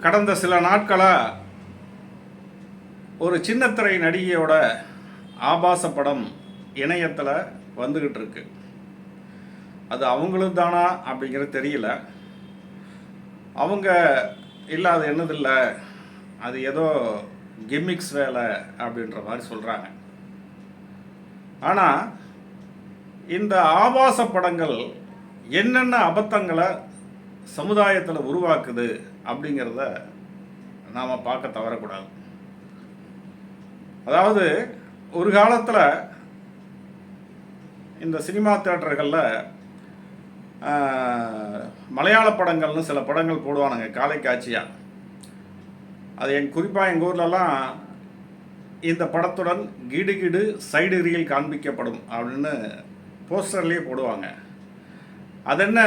கடந்த சில நாட்களாக ஒரு சின்னத்திரை நடிகையோட ஆபாச படம் இணையத்தில் வந்துக்கிட்டு இருக்கு. அது அவங்களும் தானா அப்படிங்கிறது தெரியல. அவங்க இல்லை அது என்னதில்லை அது ஏதோ கிம்மிக்ஸ் வேலை அப்படின்ற மாதிரி சொல்கிறாங்க ஆனால் இந்த ஆபாச படங்கள் என்னென்ன அபத்தங்களை சமுதாயத்தில் உருவாக்குது அப்படிங்கிறத நாம் பார்க்க தவறக்கூடாது. அதாவது ஒரு காலத்தில் இந்த சினிமா தேட்டர்களில் மலையாள படங்கள்னு சில படங்கள் போடுவானுங்க காலை காட்சியாக அது என் குறிப்பாக எங்கள் ஊர்லலாம் இந்த படத்துடன் கிடு கிடு சைடு ரீல் காண்பிக்கப்படும் அப்படின்னு போஸ்டர்லேயே போடுவாங்க. அது என்ன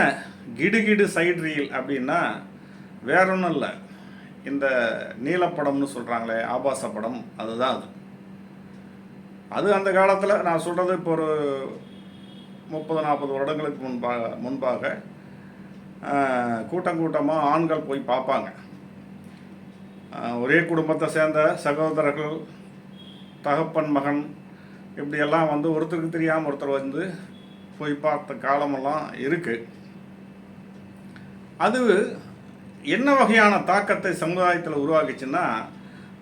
கிடு கிடு சைடு ரீல் அப்படின்னா வேற ஒன்றும் இல்லை இந்த நீலப்படம்னு சொல்கிறாங்களே ஆபாச படம் அதுதான் அது. அது அந்த காலத்தில் நான் சொல்கிறது இப்போ ஒரு முப்பது நாற்பது வருடங்களுக்கு முன்பாக முன்பாக கூட்டம் கூட்டமாக ஆண்கள் போய் பார்ப்பாங்க. ஒரே குடும்பத்தை சேர்ந்த சகோதரர்கள் தகப்பன் மகன் இப்படியெல்லாம் வந்து ஒருத்தருக்கு தெரியாமல் ஒருத்தர் வந்து போய் பார்த்த காலமெல்லாம் இருக்குது அது என்ன வகையான தாக்கத்தை சமுதாயத்தில் உருவாக்குச்சுன்னா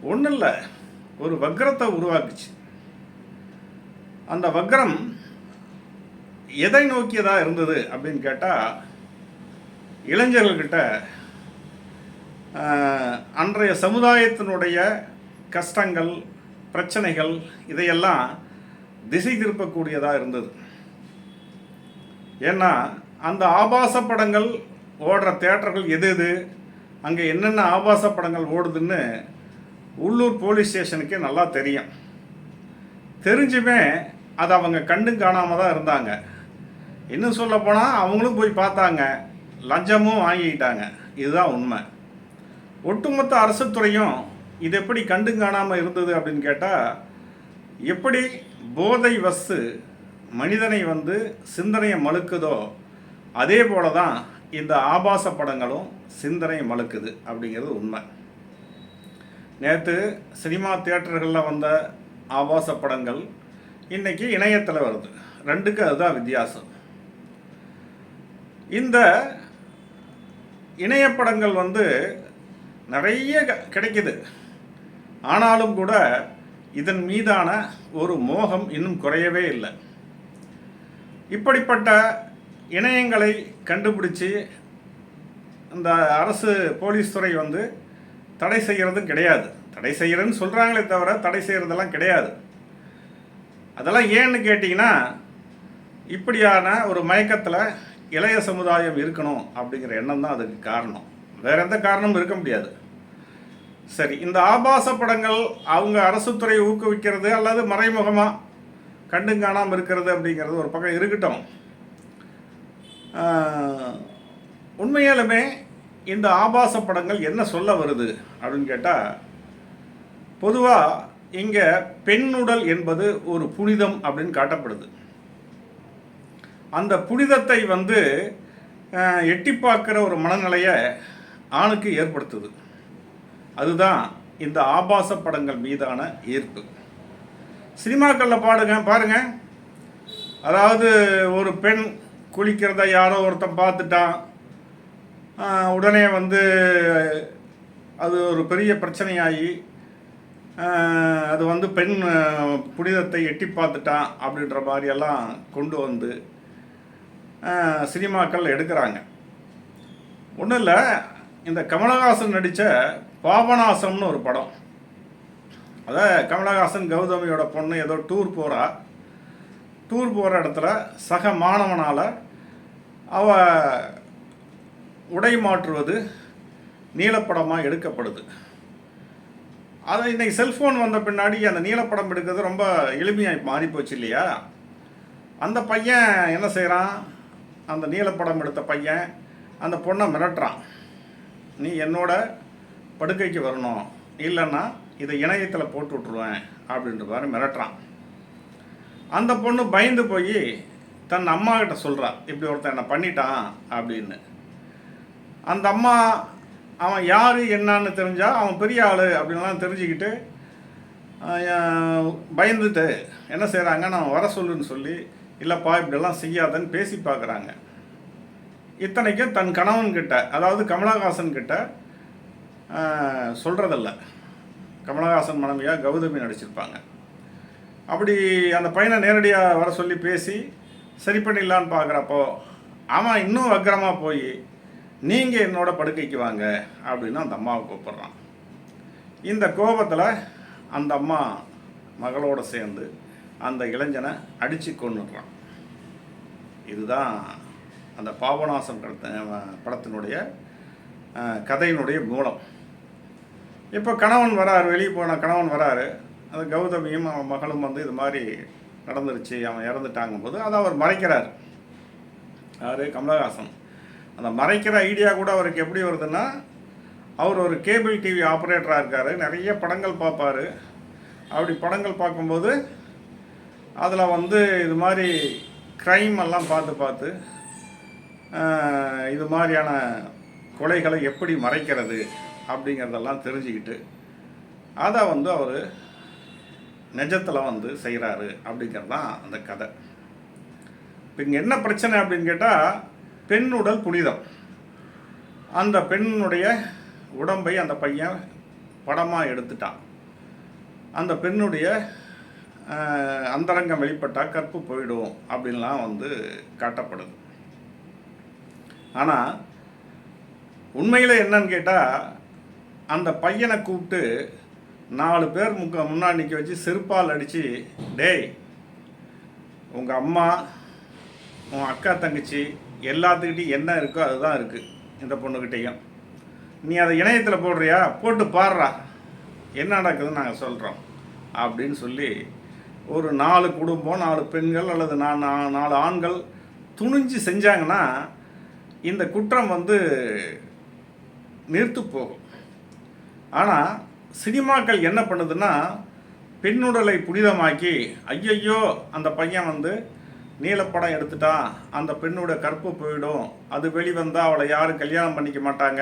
ஒன்றும் இல்லை ஒரு வக்ரத்தை உருவாக்குச்சு. அந்த வக்ரம் எதை நோக்கியதாக இருந்தது அப்படின்னு கேட்டால் இளைஞர்கள்கிட்ட அன்றைய சமுதாயத்தினுடைய கஷ்டங்கள் பிரச்சனைகள் இதையெல்லாம் திசை திருப்பக்கூடியதாக இருந்தது. ஏன்னா அந்த ஆபாச படங்கள் ஓடுற தேட்டர்கள் எது எது? அங்கே என்னென்ன ஆபாச படங்கள் ஓடுதுன்னு உள்ளூர் போலீஸ் ஸ்டேஷனுக்கே நல்லா தெரியும். தெரிஞ்சுமே அதை அவங்க கண்டும் காணாமல் தான் இருந்தாங்க. இன்னும் சொல்ல போனால் அவங்களும் போய் பார்த்தாங்க. லஞ்சமும் வாங்கிக்கிட்டாங்க. இதுதான் உண்மை. ஒட்டுமொத்த அரசு துறையும் இது எப்படி கண்டும் காணாமல் இருந்தது அப்படின்னு கேட்டால் எப்படி போதை வஸ்து மனிதனை வந்து சிந்தனையை மழுக்குதோ அதே போல தான் இந்த ஆபாச படங்களும் சிந்தனை மழுக்குது அப்படிங்கிறது உண்மை. நேற்று சினிமா தியேட்டர்களில் வந்த ஆபாச படங்கள் இன்றைக்கி இணையத்தில் வருது. ரெண்டுக்கும் அதுதான் வித்தியாசம். இந்த இணையப்படங்கள் வந்து நிறைய க- கிடைக்குது. ஆனாலும் கூட இதன் மீதான ஒரு மோகம் இன்னும் குறையவே இல்லை. இப்படிப்பட்ட இணையங்களை கண்டுபிடிச்சி இந்த அரசு போலீஸ் துறை வந்து தடை செய்கிறதும் கிடையாது. தடை செய்கிறேன்னு சொல்கிறாங்களே தவிர தடை செய்கிறதெல்லாம் கிடையாது. அதெல்லாம் ஏன்னு கேட்டிங்கன்னா இப்படியான ஒரு மயக்கத்தில் இளைய சமுதாயம் இருக்கணும் அப்படிங்கிற எண்ணம் தான் அதுக்கு காரணம். வேற எந்த காரணமும் இருக்க முடியாது. சரி இந்த ஆபாச படங்கள் அவங்க அரசுத்துறையை ஊக்குவிக்கிறது அல்லது மறைமுகமாக கண்டு காணாமல் இருக்கிறது அப்படிங்கிறது ஒரு பக்கம் இருக்கட்டும். உண்மையாலுமே இந்த ஆபாச படங்கள் என்ன சொல்ல வருது அப்படின்னு கேட்டால் பொதுவாக இங்கே பெண்ணுடல் என்பது ஒரு புனிதம் அப்படின்னு காட்டப்படுது. அந்த புனிதத்தை வந்து எட்டி பார்க்குற ஒரு மனநிலையை ஆணுக்கு ஏற்படுத்துது. அதுதான் இந்த ஆபாச படங்கள் மீதான ஈர்ப்பு. சினிமாக்களில் பாடுங்க பாருங்கள் அதாவது ஒரு பெண் குளிக்கிறத யாரோ ஒருத்தன் பார்த்துட்டான். உடனே வந்து அது ஒரு பெரிய பிரச்சனையாகி அது வந்து பெண் புனிதத்தை எட்டி பார்த்துட்டான் அப்படின்ற மாதிரியெல்லாம் கொண்டு வந்து சினிமாக்கள் எடுக்கிறாங்க. ஒன்றும் இல்லை இந்த கமலஹாசன் நடித்த பாபநாசம்னு ஒரு படம். அதான் கமலஹாசன் கௌதமியோட பொண்ணு ஏதோ டூர் போகிறா டூர் போகிற இடத்துல சக மாணவனால் அவ உடை மாற்றுவது நீலப்படமாக எடுக்கப்படுது. அது இன்னைக்கு செல்ஃபோன் வந்த பின்னாடி அந்த நீலப்படம் எடுக்கிறது ரொம்ப எளிமையாக மாறிப்போச்சு இல்லையா? அந்த பையன் என்ன செய்கிறான் அந்த நீலப்படம் எடுத்த பையன் அந்த பொண்ணை மிரட்டுறான். நீ என்னோட படுக்கைக்கு வரணும். இல்லைன்னா இதை இணையத்தில் போட்டு விட்ருவேன் அப்படின்ற மாதிரி மிரட்டுறான். அந்த பொண்ணு பயந்து போய் தன் அம்மா கிட்ட சொல்கிறா இப்படி ஒருத்தன் என்னை பண்ணிட்டான் அப்படின்னு. அந்த அம்மா அவன் யார் என்னன்னு தெரிஞ்சால் அவன் பெரிய ஆள் அப்படின்லாம் தெரிஞ்சுக்கிட்டு பயந்துட்டு என்ன செய்கிறாங்க நான் வர சொல்லுன்னு சொல்லி இல்லைப்பா இப்படியெல்லாம் செய்யாதன்னு பேசி பார்க்குறாங்க. இத்தனைக்கும் தன் கணவன்கிட்ட அதாவது கமலஹாசன் கிட்ட சொல்கிறதில்ல கமலஹாசன் மனைவியாக கௌதமி நடிச்சிருப்பாங்க. அப்படி அந்த பையனை நேரடியாக வர சொல்லி பேசி சரி பண்ணிடலான்னு பார்க்குறப்போ அவன் இன்னும் வக்கரமாக போய் நீங்கள் என்னோட படுக்கைக்கு வாங்க அப்படின்னு அந்த அம்மாவை கூப்பிட்றான். இந்த கோபத்தில் அந்த அம்மா மகளோடு சேர்ந்து அந்த இளைஞனை அடித்து கொன்னுடுறான். இதுதான் அந்த பாபநாசம் படத்த- படத்தினுடைய கதையினுடைய மூலம். இப்போ கணவன் வராரு வெளியே போன கணவன் வராரு. அந்த கௌதமியும் அவன் மகளும் வந்து இது மாதிரி நடந்துருச்சு அவன் இறந்துட்டாங்கும் போது அதை அவர் மறைக்கிறார். யாரு? கமலஹாசன். அந்த மறைக்கிற ஐடியா கூட அவருக்கு எப்படி வருதுன்னா அவர் ஒரு கேபிள் டிவி ஆப்ரேட்டராக இருக்கார் நிறைய படங்கள் பார்ப்பாரு. அப்படி படங்கள் பார்க்கும்போது அதில் வந்து இது மாதிரி க்ரைம் எல்லாம் பார்த்து பார்த்து இது மாதிரியான கொலைகளை எப்படி மறைக்கிறது அப்படிங்கிறதெல்லாம் தெரிஞ்சுக்கிட்டு அதை வந்து அவர் நிஜத்தில் வந்து செய்கிறாரு அப்படிங்கிறது தான் அந்த கதை. இப்போ இங்கே என்ன பிரச்சனை அப்படின்னு கேட்டால் பெண் உடல் புனிதம். அந்த பெண்ணுடைய உடம்பை அந்த பையன் படமாக எடுத்துட்டான். அந்த பெண்ணுடைய அந்தரங்கம் வெளிப்பட்டால் கற்பு போயிடும் அப்படின்லாம் வந்து காட்டப்படுது. ஆனால் உண்மையில் என்னன்னு கேட்டால் அந்த பையனை கூப்பிட்டு நாலு பேர் முக்க முன்னாடி நிற்க வச்சு செருப்பால் அடித்து டேய் உங்கள் அம்மா உன் அக்கா தங்கச்சி எல்லாத்துக்கிட்டையும் என்ன இருக்கோ அதுதான் இருக்குது இந்த பொண்ணுக்கிட்டேயும் நீ அதை இணையத்தில் போடுறியா? போட்டு பாடுறா என்ன நடக்குதுன்னு நாங்கள் சொல்கிறோம் அப்படின்னு சொல்லி ஒரு நாலு குடும்பம் நாலு பெண்கள் அல்லது நான் நாலு ஆண்கள் துணிஞ்சு செஞ்சாங்கன்னா இந்த குற்றம் வந்து நிறுத்து போகும். ஆனால் சினிமாக்கள் என்ன பண்ணுதுன்னா பெண்ணுடலை புனிதமாக்கி ஐயையோ அந்த பையன் வந்து நீலப்படம் எடுத்துட்டான் அந்த பெண்ணோட கற்பு போயிடும் அது வெளிவந்தால் அவளை யாரும் கல்யாணம் பண்ணிக்க மாட்டாங்க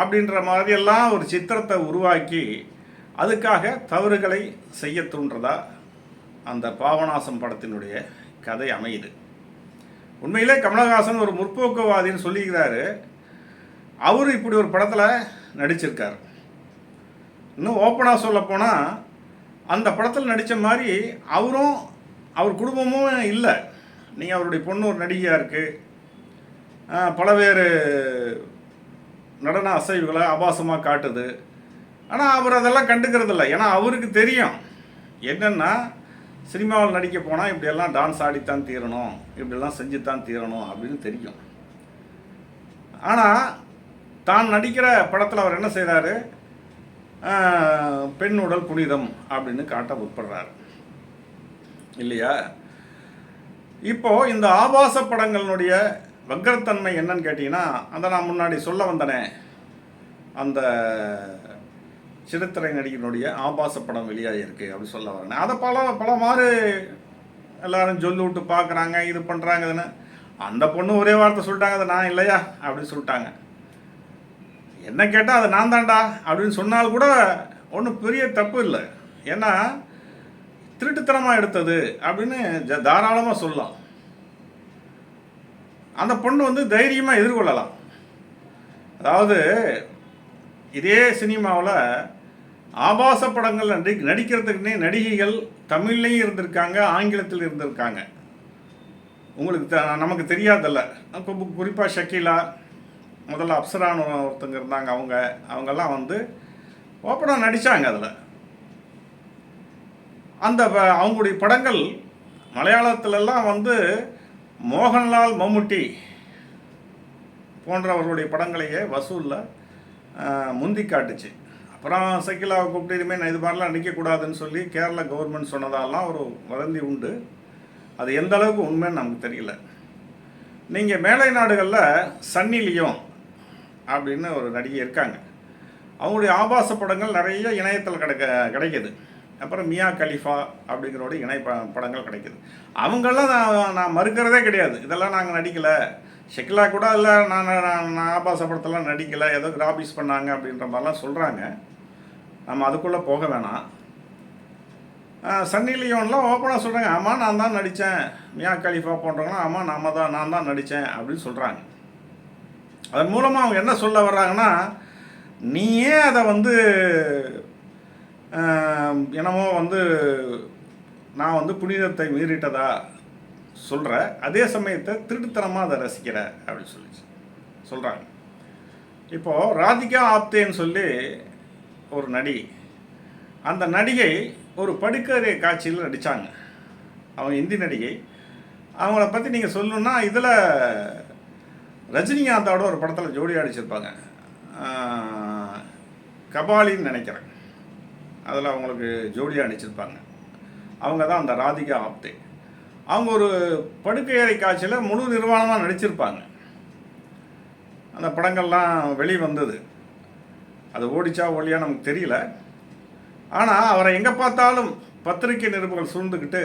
அப்படின்ற மாதிரியெல்லாம் ஒரு சித்திரத்தை உருவாக்கி அதுக்காக தவறுகளை செய்ய தூண்டுறதா அந்த பாவனாசம் படத்தினுடைய கதை அமையுது. உண்மையிலே கமலஹாசன் ஒரு முற்போக்குவாதின்னு சொல்லிக்கிறாரு. அவர் இப்படி ஒரு படத்தில் நடிச்சிருக்கார். இன்னும் ஓப்பனாக சொல்ல போனால் அந்த படத்தில் நடித்த மாதிரி அவரும் அவர் குடும்பமும் இல்லை. நீங்கள் அவருடைய பொண்ணு ஒரு நடிகையாக இருக்குது பல நடன அசைவுகளை ஆபாசமாக காட்டுது. ஆனால் அவர் அதெல்லாம் கண்டுக்கிறது இல்லை ஏன்னா அவருக்கு தெரியும். என்னென்னா சினிமாவில் நடிக்க போனால் இப்படியெல்லாம் டான்ஸ் ஆடித்தான் தீரணும். இப்படியெல்லாம் செஞ்சுத்தான் தீரணும் அப்படின்னு தெரியும். ஆனால் தான் நடிக்கிற படத்தில் அவர் என்ன செய்கிறாரு பெண் உடல் புனிதம் அப்படின்னு காட்ட முற்படுறார். இல்லையா? இப்போ இந்த ஆபாச படங்களினுடைய வக்கரத்தன்மை என்னன்னு கேட்டிங்கன்னா அதை நான் முன்னாடி சொல்ல வந்தனே. அந்த சிறுத்திரை நடிகனுடைய ஆபாச படம் வெளியாகிருக்கு அப்படின்னு சொல்ல வரேன் அதை பல பல மாறு எல்லாரும் சொல்லி விட்டு பார்க்குறாங்க இது பண்ணுறாங்கன்னு. அந்த பொண்ணு ஒரே வார்த்தை சொல்லிட்டாங்க அது நான் இல்லையா? அப்படின்னு சொல்லிட்டாங்க. என்ன கேட்டால் அது நான் தான்டா அப்படின்னு சொன்னால் கூட ஒன்றும் பெரிய தப்பு இல்லை. ஏன்னா திருட்டுத்தனமாக எடுத்தது அப்படின்னு ஜ- தாராளமாக சொல்லலாம். அந்த பொண்ணு வந்து தைரியமாக எதிர்கொள்ளலாம். அதாவது இதே சினிமாவில் ஆபாச படங்கள் நடி நடிக்கிறதுக்குன்னே நடிகைகள் தமிழ்லையும் இருந்திருக்காங்க ஆங்கிலத்தில் இருந்திருக்காங்க. உங்களுக்கு த நமக்கு தெரியாதல்ல. குறிப்பாக ஷக்கீலா முதல்ல அப்சரான்னு ஒருத்தங்க இருந்தாங்க அவங்க அவங்கெல்லாம் வந்து ஓப்பனாக நடித்தாங்க அதில். அந்த ப- அவங்களுடைய படங்கள் மலையாளத்திலெல்லாம் வந்து மோகன்லால் மம்முட்டி போன்றவர்களுடைய படங்களையே வசூலில் முந்தி காட்டுச்சு. அப்புறம் சக்கிலாவை கூப்பிட்டு இனிமேல் நான் இது மாதிரிலாம் நடிக்கக்கூடாதுன்னு சொல்லி கேரளா கவர்மெண்ட் சொன்னதாலாம் ஒரு வதந்தி உண்டு. அது எந்த அளவுக்கு உண்மைன்னு நமக்கு தெரியல. நீங்கள் மேலை நாடுகளில் சன்னிலையும் அப்படின்னு ஒரு நடிகை இருக்காங்க. அவங்களுடைய ஆபாச படங்கள் நிறைய இணையத்தில் கிடைக்க கிடைக்கிது. அப்புறம் மியா கலிஃபா அப்படிங்கிறோட இணை ப படங்கள் கிடைக்கிது. அவங்களாம் நான் நான் மறுக்கிறதே கிடையாது. இதெல்லாம் நாங்கள் நடிக்கலை. ஷெக்லா கூட இல்லை நான் நான் ஆபாச படத்தெல்லாம் நடிக்கலை. ஏதோ கிராபிஸ் பண்ணாங்க அப்படின்ற மாதிரிலாம் சொல்கிறாங்க நம்ம அதுக்குள்ளே போக வேணாம். சன்னி லியோன்லாம் ஓப்பனாக சொல்கிறாங்க ஆமாம் நான் தான் நடித்தேன் மியா கலிஃபா போன்றவங்களாம் ஆமாம் நாம தான் நான் தான் நடித்தேன் அப்படின்னு சொல்கிறாங்க அதன் மூலமாக அவங்க என்ன சொல்ல வர்றாங்கன்னா நீயே அதை வந்து என்னமோ வந்து நான் வந்து புனிதத்தை மீறிட்டதா சொல்கிற அதே சமயத்தை திருட்டுத்தனமாக அதை ரசிக்கிற அப்படின்னு சொல்லி சொல்கிறாங்க இப்போது ராதிகா ஆப்தேன்னு சொல்லி ஒரு நடிகை அந்த நடிகை ஒரு படுக்கறை காட்சியில் நடித்தாங்க அவங்க இந்தி நடிகை. அவங்கள பற்றி நீங்கள் சொல்லணுன்னா இதில் ரஜினிகாந்தோட ஒரு படத்தில் ஜோடி அடிச்சிருப்பாங்க கபாலின்னு நினைக்கிறேன். அதில் அவங்களுக்கு ஜோடியாக அடிச்சிருப்பாங்க அவங்க தான் அந்த ராதிகா ஆப்தே. அவங்க ஒரு படுக்கையறை காட்சியில் முழு நிர்வாணமாக நடிச்சிருப்பாங்க. அந்த படங்கள்லாம் வெளி வந்தது அது ஓடிச்சா ஓடியா நமக்கு தெரியல. ஆனால் அவரை எங்கே பார்த்தாலும் பத்திரிக்கை நிருபர்கள் சூழ்ந்துக்கிட்டு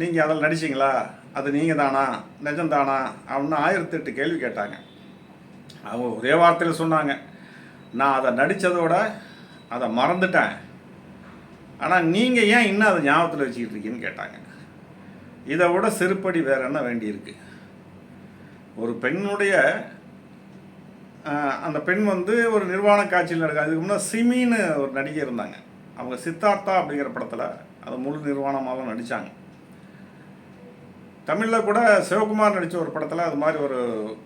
நீங்கள் அதில் நடிச்சிங்களா? அது நீங்கள் தானா நிஜம்தானா? அப்படின்னு ஆயிரத்தி எட்டு கேள்வி கேட்டாங்க. அவங்க ஒரே வார்த்தையில் சொன்னாங்க. நான் அதை நடித்ததோட அதை மறந்துட்டேன். ஆனால் நீங்கள் ஏன் இன்னும் அதை ஞாபகத்தில் வச்சுக்கிட்டு இருக்கீங்கன்னு கேட்டாங்க. இதை விட செருப்படி வேற என்ன வேண்டியிருக்கு ஒரு பெண்ணுடைய அந்த பெண் வந்து ஒரு நிர்வாண காட்சியில் நடக்க அதுக்கு முன்னாடி சிமின்னு ஒரு நடிகை இருந்தாங்க. அவங்க சித்தார்த்தா அப்படிங்கிற படத்தில் அது முழு நிர்வாணமாக நடித்தாங்க தமிழில் கூட சிவகுமார் நடித்த ஒரு படத்தில் அது மாதிரி ஒரு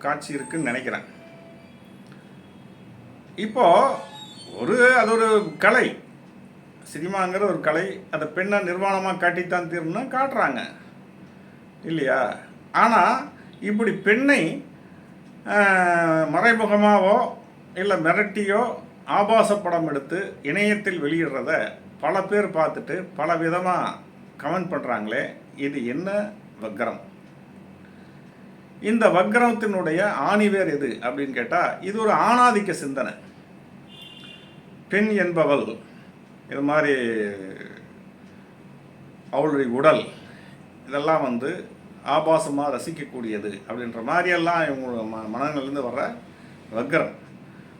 காட்சி இருக்குன்னு நினைக்கிறேன். இப்போது ஒரு அது ஒரு கலை. சினிமாங்கிற ஒரு கலை அந்த பெண்ணை நிர்வாணமாக காட்டித்தான் தீரணும்னா காட்டுறாங்க. இல்லையா? ஆனால் இப்படி பெண்ணை மறைமுகமாகவோ இல்லை மிரட்டியோ ஆபாச படம் எடுத்து இணையத்தில் வெளியிடுறத பல பேர் பார்த்துட்டு பல விதமாக கமெண்ட் பண்ணுறாங்களே இது என்ன வக்ரம். இந்த வக்ரத்தினுடைய ஆணிவேர் எது அப்படின்னு கேட்டால் இது ஒரு ஆணாதிக்க சிந்தனை. பெண் என்பவள் இது மாதிரி அவளுடைய உடல் இதெல்லாம் வந்து ஆபாசமாக ரசிக்கக்கூடியது அப்படின்ற மாதிரியெல்லாம் இவங்களோட ம மனங்கள்லேருந்து வர்ற வக்ரம்.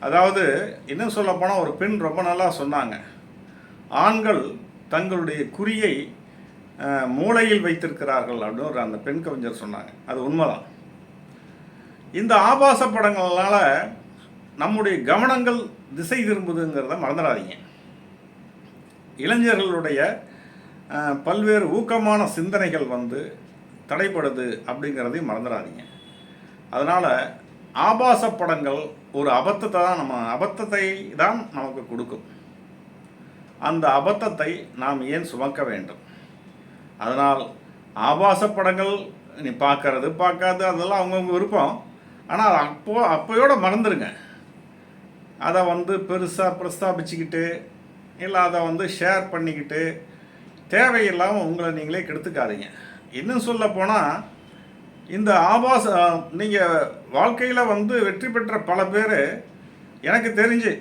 அதாவது இன்னும் சொல்லப்போனால் ஒரு பெண் ரொம்ப நல்லா சொன்னாங்க. ஆண்கள் தங்களுடைய குறியை மூளையில் வைத்திருக்கிறார்கள் அப்படின்னு ஒரு அந்த பெண் கவிஞர் சொன்னாங்க. அது உண்மைதான். இந்த ஆபாச படங்களால் நம்முடைய கவனங்கள் திசை திரும்புதுங்கிறத மறந்துடாதீங்க. இளைஞர்களுடைய பல்வேறு ஊக்கமான சிந்தனைகள் வந்து தடைப்படுது அப்படிங்கிறதையும் மறந்துடாதீங்க. அதனால் ஆபாச படங்கள் ஒரு அபத்தத்தை தான் நம்ம அபத்தத்தை தான் நமக்கு கொடுக்கும். அந்த அபத்தத்தை நாம் ஏன் சுமக்க வேண்டும்? அதனால் ஆபாச படங்கள் நீ பார்க்கறது பார்க்காது அதெல்லாம் அவங்கவுங்க விருப்பம். ஆனால் அப்போ அப்போயோட மறந்துடுங்க அதை வந்து பெருசாக பிரஸ்தாபிச்சுக்கிட்டு இல்லை அதை வந்து ஷேர் பண்ணிக்கிட்டு தேவையில்லாமல் உங்களை நீங்களே கெடுத்துக்காதீங்க. இன்னும் சொல்ல போனால் இந்த ஆபாச நீங்கள் வாழ்க்கையில் வந்து வெற்றி பெற்ற பல பேர் எனக்கு தெரிஞ்சு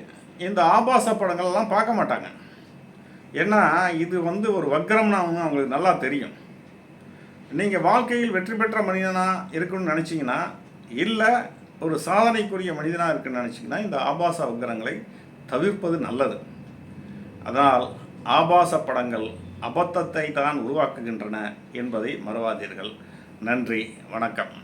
இந்த ஆபாச படங்கள்லாம் பார்க்க மாட்டாங்க. ஏன்னா இது வந்து ஒரு வக்கரம்னு அவங்க அவங்களுக்கு நல்லா தெரியும். நீங்கள் வாழ்க்கையில் வெற்றி பெற்ற மனிதனாக இருக்கணும்னு நினச்சிங்கன்னா இல்லை ஒரு சாதனைக்குரிய மனிதனாக இருக்குன்னு நினச்சிங்கன்னா இந்த ஆபாச வக்கரங்களை தவிர்ப்பது நல்லது. அதனால் ஆபாச படங்கள் அபத்தத்தை தான் உருவாக்குகின்றன என்பதை மறவாதீர்கள். நன்றி வணக்கம்.